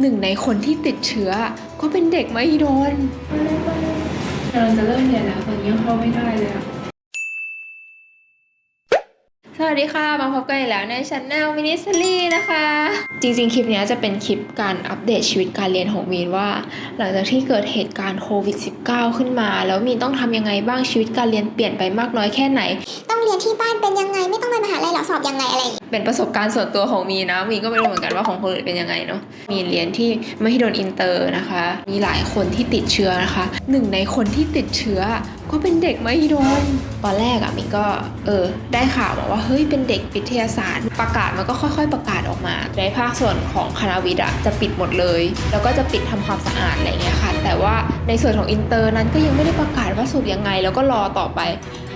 หนึ่งในคนที่ติดเชื้อ ก็เป็นเด็กมหิดลกำลังจะเริ่มเรียนแล้วตอนนี้ยังเข้าไม่ได้เลยอะสวัสดีค่ะ มาพบกันอีกแล้วในช anel มินิสลี่นะคะ จริงๆ คลิปเนี้ยจะเป็นคลิปการอัปเดตชีวิตการเรียนของมีนว่า หลังจากที่เกิดเหตุการณ์โควิด -19 ขึ้นมา แล้วมีนต้องทำยังไงบ้างชีวิตการเรียนเปลี่ยนไปมากน้อยแค่ไหนต้อง เรียนที่บ้านเป็นยังไง ไม่ต้องไปมหาลัยหรอสอบยังไงอะไรอย่างเงี้ยเป็นประสบการณ์ส่วนตัวของมีนะมีก็ไม่รู้เหมือนกันว่าของคนอื่นเป็นยังไงเนาะมีเรียนที่มหิดลอินเตอร์นะคะ มีหลายคนที่ติดเชื้อนะคะหนึ่งในคนที่ติดเชื้อ ก็เป็นเด็กมหิดลตอนแรกอะมีก็เออได้ข่าวมาว่าเฮ้ยเป็นเด็กวิทยาศาสตร์ ประกาศมันก็ค่อย ๆ ประกาศออกมา ในภาคส่วนของคณะวิทย์อะจะปิดหมดเลย แล้วก็จะปิดทำความสะอาดอะไรเงี้ยค่ะ แต่ว่าในส่วนของอินเตอร์นั้นก็ยังไม่ได้ประกาศว่าสุดยังไง แล้วก็รอต่อไป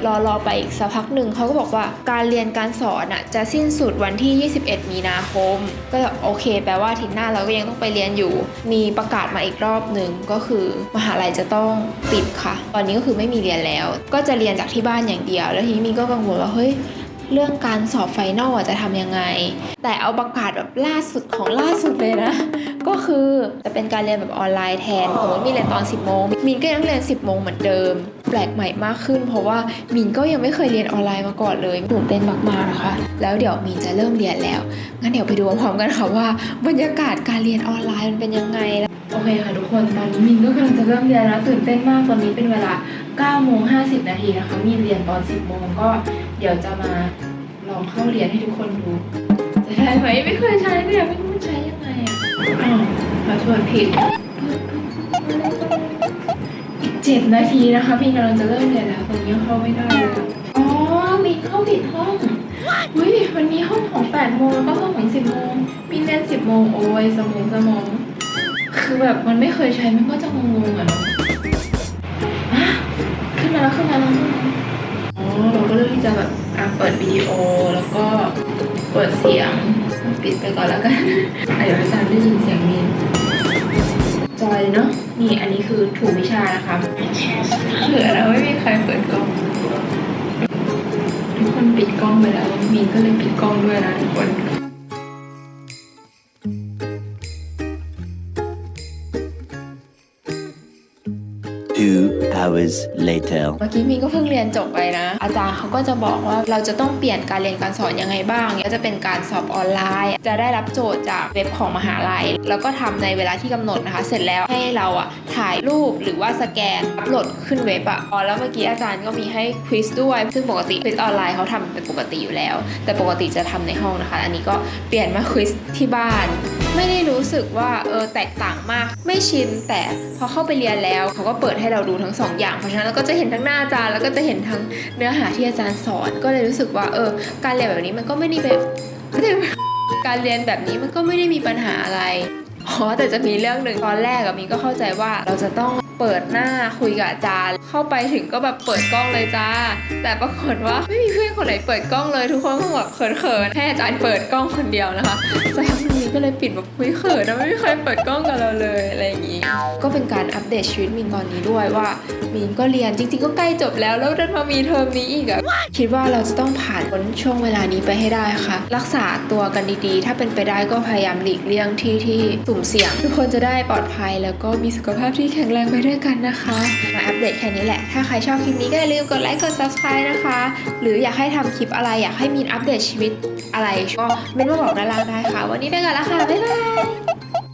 รอรอไปอีกสักพักหนึ่งเขาก็บอกว่าการเรียนการสอนอะจะสิ้นสุดวันที่ 21 มีนาคม ก็โอเค แปลว่าทิตย์หน้าเราก็ยังต้องไปเรียนอยู่ มีประกาศมาอีกรอบหนึ่งก็คือมหาลัยจะต้องปิดค่ะ ตอนนี้ก็คือไม่มีเรียนแล้ว ก็จะเรียนจากที่บ้านอย่างเดียว แล้วทีนี้มีก็กังวลว่าเฮ้ยเรื่องการสอบไฟนอลจะทำยังไง แต่เอาประกาศแบบล่าสุดของล่าสุดเลยนะ ก็คือ จะเป็นการเรียนแบบออนไลน์แทนสมมติมีเรียนตอน 10โมงมินก็ยังเรียน 10โมงเหมือนเดิม แปลกใหม่มากขึ้น เพราะว่ามินก็ยังไม่เคยเรียนออนไลน์มาก่อนเลยตื่นเต้นมากๆนะคะ แล้วเดี๋ยวมินจะเริ่มเรียนแล้วงั้นเดี๋ยวไปดูพร้อมกันค่ะว่า บรรยากาศการเรียนออนไลน์มันเป็นยังไงโอเคค่ะทุกคนตอนนี้มินก็กำลังจะเริ่มเรียนแล้วตื่นเต้นมากตอนนี้เป็นเวลา9โมง50 นาทีนะคะมีเรียนตอน 10โมงก็เดี๋ยวจะมาลองเข้าเรียนให้ทุกคนดู จะได้ไหมไม่เคยใช้เนี่ยไม่รู้ใช้ยังไงอะ อ้าวขอโทษผิดอีกเจ็ดนาทีนะคะพี่กำลังจะเริ่มเรียนแล้วตอนนี้เข้าไม่ได้เลยอะอ๋อมีเข้าผิดห้องเฮ้ยมันมีห้องของ8โมงแล้วก็ห้องของ10โมงมีเรียน10โมงโอ้ยสมองสมองคือแบบมันไม่เคยใช้มันก็จะงงๆอะเนาะขึ้นมาแล้วขึ้นมาแล้วอ๋อเราก็เลือกที่จะแบบอะเปิดวิดีโอแล้วก็เปิดเสียงปิดไปก่อนแล้วกันอะเดี๋ยวอาจารย์ได้ยินเสียงมีน นี่อันนี้คือถูกวิชานะคะเหลือแล้วไม่มีใครเปิดกล้อง ทุกคนปิดกล้องไปแล้วมีนก็เลยปิดกล้องด้วยนะทุกคน Two hours later. เมื่อกี้มีก็เพิ่งเรียนจบไปนะ อาจารย์เขาก็จะบอกว่าเราจะต้องเปลี่ยนการเรียนการสอนยังไงบ้างก็จะเป็นการสอบออนไลน์ จะได้รับโจทย์จากเว็บของมหาลัย แล้วก็ทำในเวลาที่กำหนดนะคะ เสร็จแล้วให้เราอะถ่ายรูปหรือว่าสแกนอัปโหลดขึ้นเว็บอะอ๋อแล้วเมื่อกี้อาจารย์ก็มีให้ควิสด้วย ซึ่งปกติควิสออนไลน์เขาทำเป็นปกติอยู่แล้ว แต่ปกติจะทำในห้องนะคะ อันนี้ก็เปลี่ยนมาควิสที่บ้าน ไม่ได้รู้สึกว่าเออแตกต่างมาก ไม่ชินแต่พอเข้าไปเรียนแล้วเขาก็เปิดให้เราดูทั้งสองอย่างเพราะฉะนั้นเราก็จะเห็นทั้งหน้าอาจารย์แล้วก็จะเห็นทั้งเนื้อหาที่อาจารย์สอน ก็เลยรู้สึกว่าเออการเรียนแบบนี้มันก็ไม่ได้แบบการเรียนแบบนี้มันก็ไม่ได้มีปัญหาอะไรอ๋อแต่จะมีเรื่องหนึ่งตอนแรกอะมีก็เข้าใจว่าเราจะต้องเปิดหน้าคุยกับอาจารย์ เข้าไปถึงก็แบบเปิดกล้องเลยจ้า แต่ปรากฏว่าไม่มีเพื่อนคนไหนเปิดกล้องเลยทุกคนก็แบบเขินๆให้อาจารย์เปิดกล้องคนเดียวนะคะสักพักนึงมีก็เลยปิดแบบเฮ้ยเขินนะไม่มีใครเปิดกล้องกับเราเล การอัปเดตชีวิตมินตอนนี้ด้วยว่ามินก็เรียนจริง ๆ ก็ใกล้จบแล้วแล้วดันมามีเทอมนี้อีกอะคิดว่าเราจะต้องผ่านพ้นช่วงเวลานี้ไปให้ได้ค่ะ รักษาตัวกันดีๆ ถ้าเป็นไปได้ก็พยายามหลีกเลี่ยงที่ที่สุ่มเสี่ยง ทุกคนจะได้ปลอดภัยแล้วก็มีสุขภาพที่แข็งแรงไปด้วยกันนะคะ มาอัปเดตแค่นี้แหละ ถ้าใครชอบคลิปนี้ก็อย่าลืมกดไลค์กด subscribe นะคะ หรืออยากให้ทำคลิปอะไรอยากให้มีนอัปเดตชีวิตอะไรก็เม้นมาบอกด้านล่างได้ค่ะ วันนี้ไปก่อนแล้วค่ะบ๊ายบาย